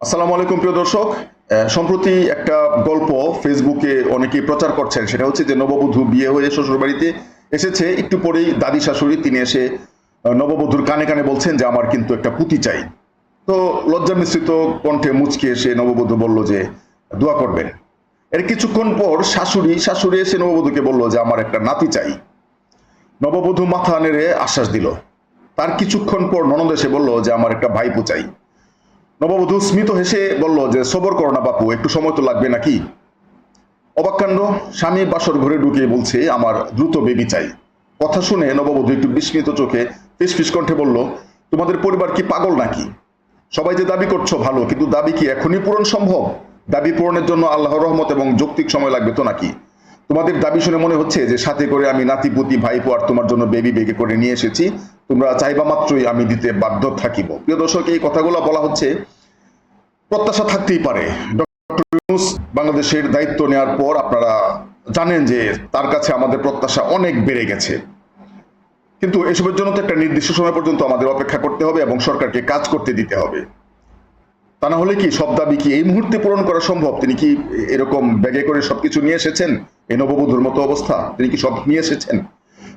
আসসালামু আলাইকুম, প্রিয় দর্শক। সম্প্রতি একটা গল্প ফেসবুকে অনেকেই প্রচার করছেন। সেটা হচ্ছে যে নববধূ বিয়ে হয়ে শ্বশুর বাড়িতে এসেছে। একটু পরেই দাদি শাশুড়ি, তিনি এসে নববধূর কানে কানে বলছেন যে, আমার কিন্তু একটা পুঁতি চাই। তো লজ্জা মিশ্রিত কণ্ঠে মুচকে এসে নববধূ বলল যে, দোয়া করবেন। এর কিছুক্ষণ পর শাশুড়ি শাশুড়ি এসে নববধূকে বলল যে, আমার একটা নাতি চাই। নববধূ মাথা নেড়ে আশ্বাস দিল। তার কিছুক্ষণ পর ননদ এসে বলল যে, আমার একটা ভাইপো চাই। নববধূ স্মিত হেসে বলল যে, সবর করো না বাপু, একটু সময় তো লাগবে নাকি? অবাক্কাণ্ড স্বামী বাসর ঘরে ঢুকে বলছে, আমার দ্রুত বেবি চাই। কথা শুনে নববধূ একটু বিস্মিত চোখে ফিস কণ্ঠে বলল, তোমাদের পরিবার কি পাগল নাকি? সবাই যে দাবি করছ ভালো, কিন্তু দাবি কি এখনই পূরণ সম্ভব? দাবি পূরণের জন্য আল্লাহর রহমত এবং যৌক্তিক সময় লাগবে তো নাকি? তোমাদের দাবি শুনে মনে হচ্ছে যে, সাথে করে আমি নাতিপুতি ভাইপো আর তোমার জন্য বেবি বেগে করে নিয়ে এসেছি। তোমরা চাইবা মাত্রই আমি দিতে বাধ্য থাকিব। প্রিয় দর্শক, এই কথাগুলো বলা হচ্ছে, প্রত্যাশা থাকতেই পারে। ডক্টর ইউনুস বাংলাদেশের দায়িত্ব নেওয়ার পর আপনারা জানেন যে তার কাছে আমাদের প্রত্যাশা অনেক বেড়ে গেছে। কিন্তু এসবের জন্য তো একটা নির্দিষ্ট সময় পর্যন্ত আমাদের অপেক্ষা করতে হবে এবং সরকারকে কাজ করতে দিতে হবে। তা না হলে কি সব দাবি কি এই মুহূর্তে পূরণ করা সম্ভব? তিনি কি এরকম ব্যাগে করে সবকিছু নিয়ে এসেছেন? এই নববধূর মতো অবস্থা তিনি কি সব নিয়ে এসেছেন?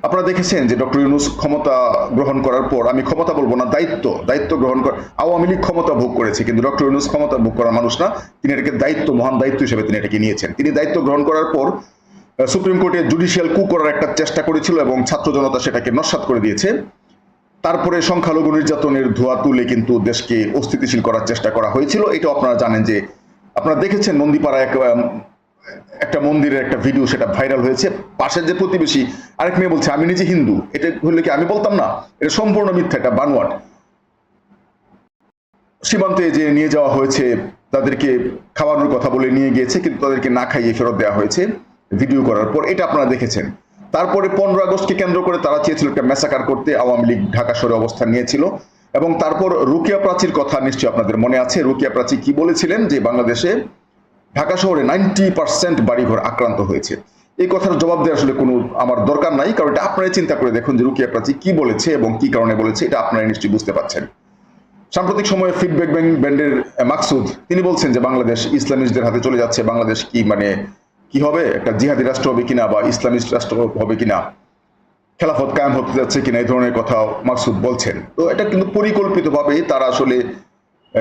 আপনারা দেখেছেন যে ডক্টর ইউনুস ক্ষমতা গ্রহণ করার পর, আমি ক্ষমতা বলব না, দায়িত্ব দায়িত্ব গ্রহণ কর, আওয়ামী লীগ ক্ষমতা ভোগ করেছে, কিন্তু ডক্টর ইউনুস ক্ষমতা ভোগ করা মানুষ না, তিনি এটাকে দায়িত্ব, মহান দায়িত্ব হিসেবে তিনি এটাকে নিয়েছেন। তিনি দায়িত্ব গ্রহণ করার পর সুপ্রিম কোর্টে জুডিশিয়াল কু করার একটা চেষ্টা করেছিল এবং ছাত্র জনতা সেটাকে নস্বাত করে দিয়েছে। তারপরে সংখ্যালঘু নির্যাতনের ধোয়া তুলে কিন্তু দেশকে অস্থিতিশীল করার চেষ্টা করা হয়েছিল। এটা আপনারা জানেন যে, আপনারা দেখেছেন নন্দীপাড়া এক একটা মন্দিরের একটা ভিডিও সেটা ভাইরাল হয়েছে। পাশের যে প্রতিবেশী আরেক মেয়ে বলছে, আমি নিজে হিন্দু। এটা হলে কি আমি বলতাম না? এটা সম্পূর্ণ মিথ্যা, এটা বানোয়াট। সীমান্তে যে নিয়ে যাওয়া হয়েছে, তাদেরকে খাওয়ানোর কথা বলে নিয়ে গিয়েছে, কিন্তু তাদেরকে না খাইয়ে ফেরত দেওয়া হয়েছে ভিডিও করার পর। এটা আপনারা দেখেছেন। তারপরে পনেরো আগস্টকে কেন্দ্র করে তারা চেয়েছিল একটা ম্যাসাকার করতে, আওয়ামী লীগ ঢাকা শহরে অবস্থান নিয়েছিল। এবং তারপর রুকিয়া প্রাচীর কথা নিশ্চয়ই আপনাদের মনে আছে। রুকিয়া প্রাচী কি বলেছিলেন? যে বাংলাদেশে ঢাকা শহরে নাইনটি পার্সেন্ট বাড়িঘর আক্রান্ত হয়েছে। এই কথার জবাব দেওয়ার আসলে কোনো আমার দরকার নাই, কারণ এটা আপনারাই চিন্তা করে দেখুন যে রুকিয়া প্রাচী কি বলেছে এবং কি কারণে বলেছে, এটা আপনারাই নিশ্চয়ই বুঝতে পারছেন। সাম্প্রতিক সময়ে ফিডব্যাক ব্যাংক ব্যান্ডের মাকসুদ, তিনি বলছেন যে বাংলাদেশ ইসলামিস্টদের হাতে চলে যাচ্ছে, বাংলাদেশ কি মানে কি হবে? একটা জিহাদি রাষ্ট্র হবে কিনা বা ইসলামিস্ট রাষ্ট্র হবে কিনা? খেলাফত কায়েম হতে যাচ্ছে কিনা? এই ধরনের কথাও মাকসুদ বলছেন। তো এটা কিন্তু পরিকল্পিতভাবে তারা আসলে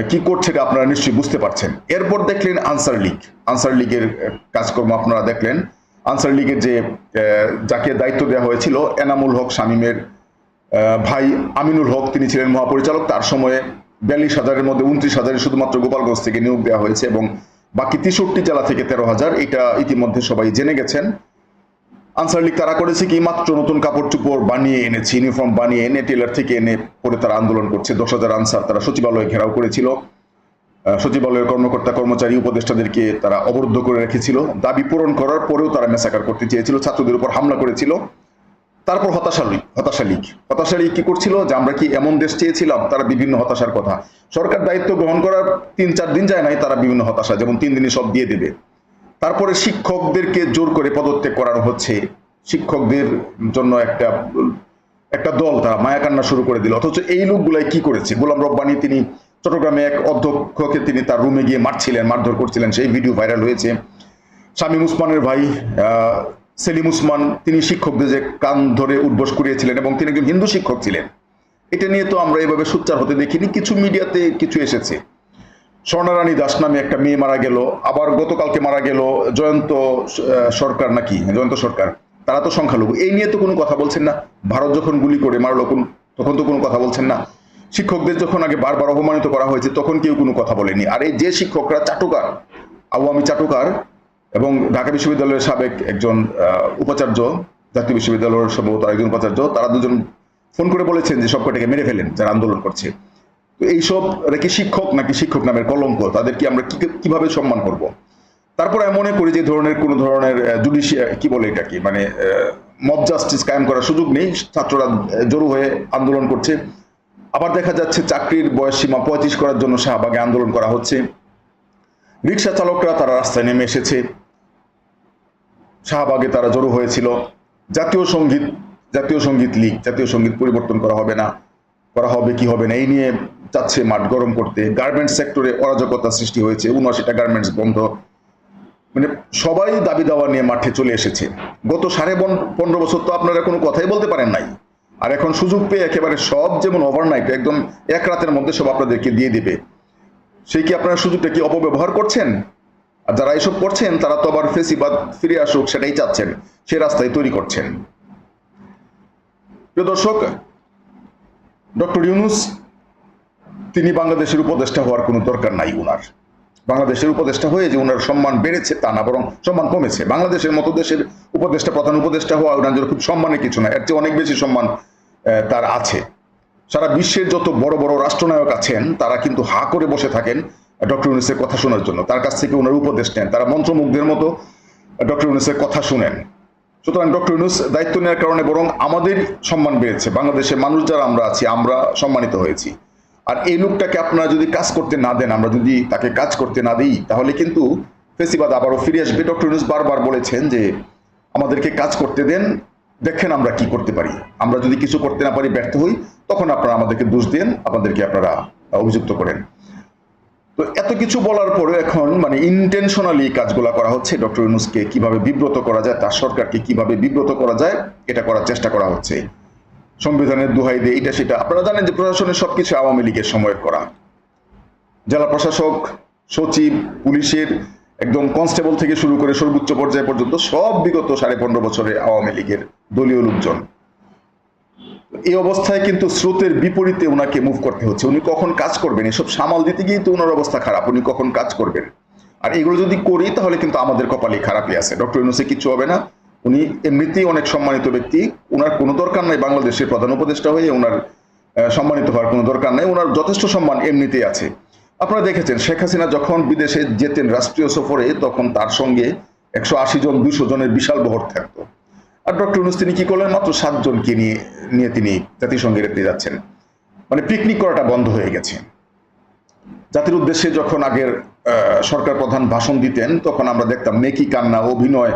কি করছে আপনারা নিশ্চয়ই বুঝতে পারছেন। এরপর দেখলেন আনসার লীগ। আনসার লীগের কাজকর্ম আপনারা দেখলেন। আনসার লীগের যে যাকে দায়িত্ব দেওয়া হয়েছিল, এনামুল হক শামীমের ভাই আমিনুল হক, তিনি ছিলেন মহাপরিচালক। তার সময়ে বিয়াল্লিশ হাজারের মধ্যে উনত্রিশ হাজারে শুধুমাত্র গোপালগঞ্জ থেকে নিয়োগ দেওয়া হয়েছে এবং বাকি তেষট্টি জেলা থেকে তেরো হাজার। এটা ইতিমধ্যে সবাই জেনে গেছেন। আনসার লীগ তারা করেছে কি? মাত্র নতুন কাপড় চোপড় বানিয়ে এনেছে ইউনিফর্ম বানিয়ে এনে টেলার থেকে এনে পরে তারা আন্দোলন করছে। দশ হাজার আনসার তারা সচিবালয়ে ঘেরাও করেছিল। সচিবালয়ের কর্মকর্তা, কর্মচারী, উপদেষ্টাদেরকে তারা অবরুদ্ধ করে রেখেছিল। দাবি পূরণ করার পরেও তারা মেসাকার করতে চেয়েছিল, ছাত্রদের উপর হামলা করেছিল। তারপর হতাশা লীগ হতাশা লীগ। হতাশা কি করছিল? যে আমরা কি এমন দেশ চেয়েছিলাম? তারা বিভিন্ন হতাশার কথা। সরকার দায়িত্ব গ্রহণ করার তিন চার দিন যায় নাই, তারা বিভিন্ন হতাশা, যেমন তিন দিনই সব দিয়ে দেবে। তারপরে শিক্ষকদেরকে জোর করে পদত্যাগ করানো হচ্ছে। শিক্ষকদের জন্য একটা একটা দল তারা মায়াকান্না শুরু করে দিল। অথচ এই লোকগুলাই কি করেছে? গোলাম রব্বানি তিনি চট্টগ্রামে এক অধ্যক্ষকে তিনি তার রুমে গিয়ে মারছিলেন, মারধর করছিলেন। সেই ভিডিও ভাইরাল হয়েছে। শামীম উসমানের ভাই সেলিম উসমান, তিনি শিক্ষকদের যে কান ধরে উদ্বোস করিয়েছিলেন এবং তিনি একজন হিন্দু শিক্ষক ছিলেন। এটা নিয়ে তো আমরা এভাবে সোচ্চার হতে দেখিনি। কিছু মিডিয়াতে কিছু এসেছে। স্বর্ণারানী দাস নামে একটা মেয়ে মারা গেল, আবার গতকালকে মারা গেল জয়ন্ত সরকার নাকি? জয়ন্ত সরকার। তারা তো সংখ্যালঘু। এই নিয়ে তো কোনো কথা বলছেন না। ভারত যখন গুলি করে মারলো, কোন তখন তো কোনো কথা বলছেন না। শিক্ষকদের যখন আগে বারবার অপমানিত করা হয়েছে, তখন কেউ কোনো কথা বলেনি। আর এই যে শিক্ষকরা চাটুকার, আওয়ামী চাটুকার, এবং ঢাকা বিশ্ববিদ্যালয়ের সাবেক একজন উপাচার্য, জাতীয় বিশ্ববিদ্যালয়ের সম্ভবত একজন উপাচার্য, তারা দুজন ফোন করে বলেছেন যে সব কটাকে মেরে ফেলেন, যারা আন্দোলন করছে। এইসব কি শিক্ষক নাকি শিক্ষক নামের কলঙ্ক? তাদেরকে আমরা কীভাবে সম্মান করব? তারপর আমি মনে করি যে ধরনের কোনো ধরনের জুডিশিয়া কি বলে এটা কি মানে মব জাস্টিস কায়েম করার সুযোগ নেই। ছাত্ররা জড়ো হয়ে আন্দোলন করছে। আবার দেখা যাচ্ছে চাকরির বয়স সীমা পঁয়ত্রিশ করার জন্য শাহবাগে আন্দোলন করা হচ্ছে। রিক্সা চালকরা তারা রাস্তায় নেমে এসেছে। শাহবাগে তারা জড়ো হয়েছিল। জাতীয় সংগীত জাতীয় সংগীত লীগ, জাতীয় সংগীত পরিবর্তন করা হবে না। করা হবে, কি হবে না? এই নিয়ে চাচ্ছে মাঠ গরম করতে গার্মেন্টস সেক্টরে অরাজকতা সৃষ্টি হয়েছে, উনআশিটা গার্মেন্টস বন্ধ। মানে সবাই দাবি দাওয়া নিয়ে মাঠে চলে এসেছে। গত সাড়ে পনেরো বছর তো আপনারা কোনো কথাই বলতে পারেন নাই। আর এখন সুযোগ পেয়ে একেবারে সব যেমন ওভারনাইট একদম এক রাতের মধ্যে সব আপনাদেরকে দিয়ে দিবে। সেই কি আপনারা সুযোগটা কি অপব্যবহার করছেন? আর যারা এসব করছেন, তারা তো আবার ফেসিবাদ ফিরে আসুক, সেটাই চাচ্ছেন। সে রাস্তায় তৈরি করছেন। প্রিয় দর্শক, ডক্টর ইউনুস তিনি বাংলাদেশের উপদেষ্টা হওয়ার কোনো দরকার নাই উনার। বাংলাদেশের উপদেষ্টা হয়ে যে ওনার সম্মান বেড়েছে তা না, বরং সম্মান কমেছে। বাংলাদেশের মতো দেশের উপদেষ্টা, প্রধান উপদেষ্টা হওয়া ওনার জন্য খুব সম্মানের কিছু না। এর চেয়ে অনেক বেশি সম্মান তার আছে। সারা বিশ্বের যত বড় বড় রাষ্ট্রনায়ক আছেন, তারা কিন্তু হা করে বসে থাকেন ডক্টর ইউনুসের কথা শোনার জন্য। তার কাছ থেকে ওনার উপদেশ নেন। তারা মন্ত্রমুগ্ধের মতো ডক্টর ইউনুসের কথা শুনেন। সুতরাং ডক্টর ইউনুস দায়িত্ব নেওয়ার কারণে বরং আমাদের সম্মান বেড়েছে। বাংলাদেশের মানুষ যারা আমরা আছি, আমরা সম্মানিত হয়েছি। আর এই লোকটাকে আপনারা যদি কাজ করতে না দেন, আমরা যদি তাকে কাজ করতে না দিই, তাহলে কিন্তু ফেসিবাদ আবারও ফিরে আসবে। ডক্টর ইউনুস বারবার বলেছেন যে, আমাদেরকে কাজ করতে দেন, দেখেন আমরা কি করতে পারি। আমরা যদি কিছু করতে না পারি, ব্যর্থ হই, তখন আপনারা আমাদেরকে দোষ দেন আপনাদেরকে আপনারা অভিযুক্ত করেন। তো এত কিছু বলার পরে এখন মানে ইন্টেনশনালি কাজগুলা করা হচ্ছে। ডক্টর ইউনুসকে কীভাবে বিব্রত করা যায়, তার সরকারকে কীভাবে বিব্রত করা যায়, এটা করার চেষ্টা করা হচ্ছে। সংবিধানের দোহাই দিয়ে এটা সেটা। আপনারা জানেন যে প্রশাসনের সবকিছু আওয়ামী লীগের সময়ের করা। জেলা প্রশাসক, সচিব, পুলিশের একদম কনস্টেবল থেকে শুরু করে সর্বোচ্চ পর্যায় পর্যন্ত সব বিগত সাড়ে পনেরো বছরে আওয়ামী লীগের দলীয় লোকজন। এই অবস্থায় কিন্তু স্রোতের বিপরীতে ওনাকে মুভ করতে হচ্ছে। উনি কখন কাজ করবেন? এসব সামাল দিতে গিয়ে তো ওনার অবস্থা খারাপ। উনি কখন কাজ করবেন? আর এগুলো যদি করি তাহলে কিন্তু আমাদের কপালে খারাপই আছে। ডক্টর ইউনুসে কিছু হবে না। উনি এমনিতেই অনেক সম্মানিত ব্যক্তি। ওনার কোনো দরকার নাই বাংলাদেশের প্রধান উপদেষ্টা হয়ে ওনার সম্মানিত হওয়ার কোনো দরকার নাই। ওনার যথেষ্ট সম্মান এমনিতেই আছে। আপনারা দেখেছেন, শেখ হাসিনা যখন বিদেশে যেতেন রাষ্ট্রীয় সফরে, তখন তার সঙ্গে একশো আশি জন, দুশো জনের বিশাল বহর থাকত। আর ডক্টর ইউনুস তিনি কি করলেন? মাত্র সাতজনকে নিয়ে নিয়ে তিনি জাতিসংঘের রেখে যাচ্ছেন। মানে পিকনিক করাটা বন্ধ হয়ে গেছে। জাতির উদ্দেশ্যে যখন আগের সরকার প্রধান ভাষণ দিতেন, তখন আমরা দেখতাম মেকি কান্না, অভিনয়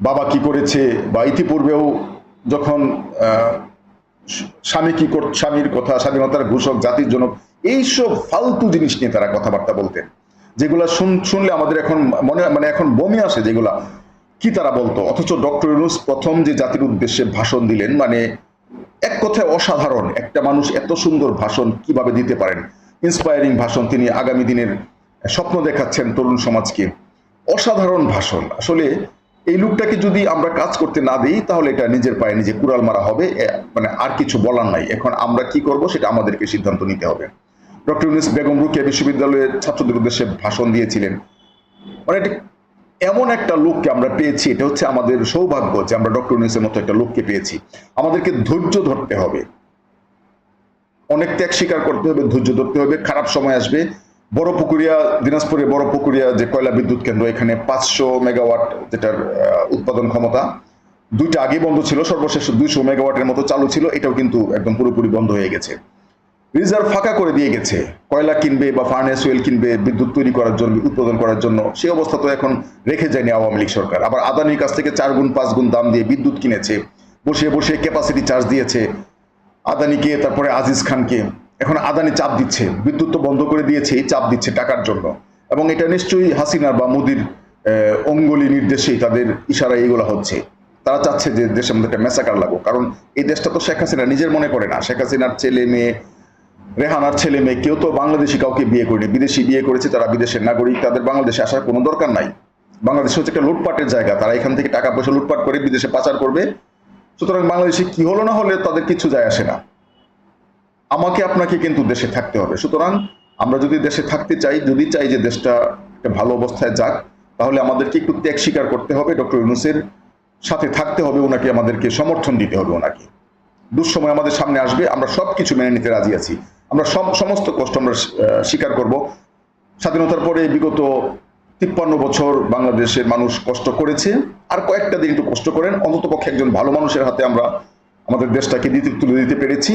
বাবা কি করেছে বা ইতিপূর্বেও যখন স্বামী কি কর, স্বামীর কথা, স্বাধীনতার ঘোষক, জাতির জনক, এইসব ফালতু জিনিস নিয়ে তারা কথাবার্তা বলতেন। যেগুলা শুন- শুনলে আমাদের এখন মনে মানে এখন বমি আসে যেগুলা। কি তারা বলতো? অথচ ডক্টর ইউনুস প্রথম যে জাতির উদ্দেশ্যে ভাষণ দিলেন মানে এক কথায় অসাধারণ। একটা মানুষ এত সুন্দর ভাষণ কীভাবে দিতে পারেন? ইন্সপায়ারিং ভাষণ তিনি আগামী দিনের স্বপ্ন দেখাচ্ছেন তরুণ সমাজকে। অসাধারণ ভাষণ। আসলে এই লোকটাকে যদি আমরা কাজ করতে না দিই, তাহলে এটা নিজের পায়ে নিজে কুড়াল মারা হবে। মানে আর কিছু বলার নাই। এখন আমরা কি করব সেটা আমাদেরকে সিদ্ধান্ত নিতে হবে। ডক্টর ইউনুস বেগম রুকিয়া বিশ্ববিদ্যালয়ের ছাত্রদের উদ্দেশ্যে ভাষণ দিয়েছিলেন। মানে এটা এমন একটা লোককে আমরা পেয়েছি, এটা হচ্ছে আমাদের সৌভাগ্য যে আমরা ডক্টর ইউনুসের মতো একটা লোককে পেয়েছি। আমাদেরকে ধৈর্য ধরতে হবে। অনেক ত্যাগ স্বীকার করতে হবে, ধৈর্য ধরতে হবে, খারাপ সময় আসবে। বড় পুকুরিয়া দিনাজপুরে বড় পুকুরিয়া যে কয়লা বিদ্যুৎ কেন্দ্র, এখানে পাঁচশো মেগাওয়াট যেটার উৎপাদন ক্ষমতা। দুইটা আগে বন্ধ ছিল, সর্বশেষ দুইশো মেগাওয়াটের মতো চালু ছিল, এটাও কিন্তু একদম পুরোপুরি বন্ধ হয়ে গেছে। রিজার্ভ ফাঁকা করে দিয়ে গেছে। কয়লা কিনবে বা ফার্নেস ওয়েল কিনবে, বিদ্যুৎ তৈরি করার জন্য, উৎপাদন করার জন্য, সেই অবস্থা তো এখন রেখে যায়নি আওয়ামী লীগ সরকার। আবার আদানির কাছ থেকে চার গুণ, পাঁচ গুণ দাম দিয়ে বিদ্যুৎ কিনেছে বসে বসে ক্যাপাসিটি চার্জ দিয়েছে। আদানিকে, তারপরে আজিজ খানকে এখন আদানি চাপ দিচ্ছে, বিদ্যুৎ তো বন্ধ করে দিয়েছে, এই চাপ দিচ্ছে টাকার জন্য। এবং এটা নিশ্চয়ই হাসিনার বা মোদির অঙ্গুলি নির্দেশেই তাদের ইশারা এইগুলো হচ্ছে। তারা চাচ্ছে যে দেশের মধ্যে একটা মেসাকার লাগুক। কারণ এই দেশটা তো শেখ হাসিনা নিজের মনে করে না। শেখ হাসিনার ছেলে মেয়ে, রেহানার ছেলে মেয়ে, কেউ তো বাংলাদেশি কাউকে বিয়ে করেনি। বিদেশি বিয়ে করেছে তারা বিদেশের নাগরিক। তাদের বাংলাদেশে আসার কোনো দরকার নাই। বাংলাদেশ হচ্ছে একটা লুটপাটের জায়গা। তারা এখান থেকে টাকা পয়সা লুটপাট করে বিদেশে পাচার করবে। সুতরাং বাংলাদেশে কি হলো না হলে তাদের কিছু যায় আসে না। আমাকে আপনাকে কিন্তু দেশে থাকতে হবে। সুতরাং আমরা যদি দেশে থাকতে চাই, যদি চাই যে দেশটা একটা ভালো অবস্থায় যাক, তাহলে আমাদেরকে একটু ত্যাগ স্বীকার করতে হবে। ডক্টর ইউনুসের সাথে থাকতে হবে, ওনাকে আমাদেরকে সমর্থন দিতে হবে ওনাকে। দুঃসময় আমাদের সামনে আসবে, আমরা সব কিছু মেনে নিতে রাজি আছি। আমরা সব সমস্ত কষ্ট আমরা স্বীকার করব। স্বাধীনতার পরে বিগত তিপ্পান্ন বছর বাংলাদেশের মানুষ কষ্ট করেছে। আর কয়েকটা দিন একটু কষ্ট করেন। অন্ততপক্ষে একজন ভালো মানুষের হাতে আমরা আমাদের দেশটাকে দিতে, তুলে দিতে পেরেছি।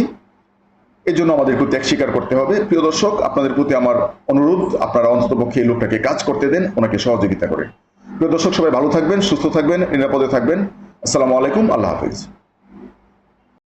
এই জন্য আমাদের আমাদেরকে ত্যাগ স্বীকার করতে হবে। প্রিয় দর্শক, আপনাদের প্রতি আমার অনুরোধ, আপনারা অন্ততপক্ষে এই লোকটাকে কাজ করতে দেন, ওনাকে সহযোগিতা করে। প্রিয় দর্শক, সবাই ভালো থাকবেন, সুস্থ থাকবেন, নিরাপদে থাকবেন। আসসালামু আলাইকুম, আল্লাহ হাফিজ।